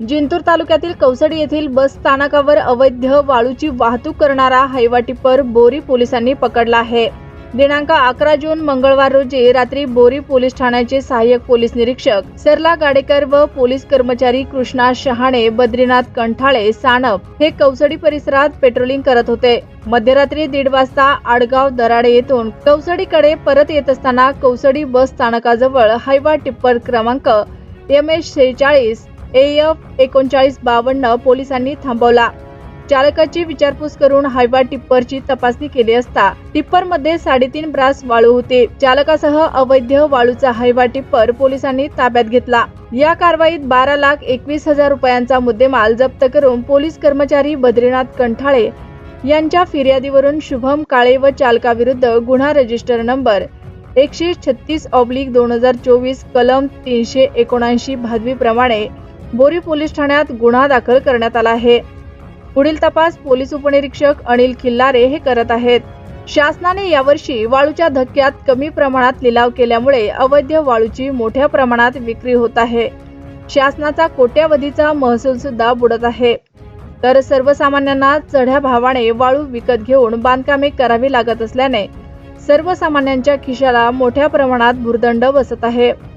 जिंतूर तालुक्यातील कौसडी येथील बस स्थानकावर अवैध वाळूची वाहतूक करणारा हायवा टिप्पर बोरी पोलिसांनी पकडला आहे. दिनांक अकरा जून मंगळवार रोजी रात्री बोरी पोलीस ठाण्याचे सहाय्यक पोलीस निरीक्षक सरला गाडेकर व पोलीस कर्मचारी कृष्णा शहाणे बद्रीनाथ कंठाळे सानप हे कौसडी परिसरात पेट्रोलिंग करत होते. मध्यरात्री दीड वाजता आडगाव दराडे येथून कौसडीकडे परत येत असताना कौसडी बस स्थानकाजवळ हायवा टिप्पर क्रमांक एम एच शेहेचाळीस एफ एकोणचाळीस बावन्न पोलिसांनी थांबवला. चालकाची विचारपूस करून हायवा टिप्परची तपासणी केली असता टिप्परमध्ये साडेतीन ब्रास वाळू होते. चालकासह अवैध वाळूचा हायवा टिप्पर पोलिसांनी ताब्यात घेतला. या कारवाईत बारा लाख एकवीस हजार रुपयांचा मुद्देमाल जप्त करून पोलीस कर्मचारी बद्रीनाथ कंठाळे यांच्या फिर्यादीवरून शुभम काळे व चालकाविरुद्ध गुन्हा रजिस्टर नंबर एकशे छत्तीस ऑब्लिक दोन हजार चोवीस कलम तीनशे एकोणऐंशी भादवीप्रमाणे बोरी पोलीस ठाण्यात गुन्हा दाखल करण्यात आला आहे. पुढील तपास पोलीस उपनिरीक्षक अनिल खिल्लारे हे करत आहेत. शासनाने यावर्षी वाळूच्या धक्क्यात कमी प्रमाणात लिलाव केल्यामुळे अवैध वाळूची मोठ्या प्रमाणात विक्री होत आहे. शासनाचा कोट्यावधीचा महसूल सुद्धा बुडत आहे. तर सर्वसामान्यांना चढ्या भावाने वाळू विकत घेऊन बांधकामे करावी लागत असल्याने सर्वसामान्यांच्या खिशाला मोठ्या प्रमाणात भुर्दंड बसत आहे.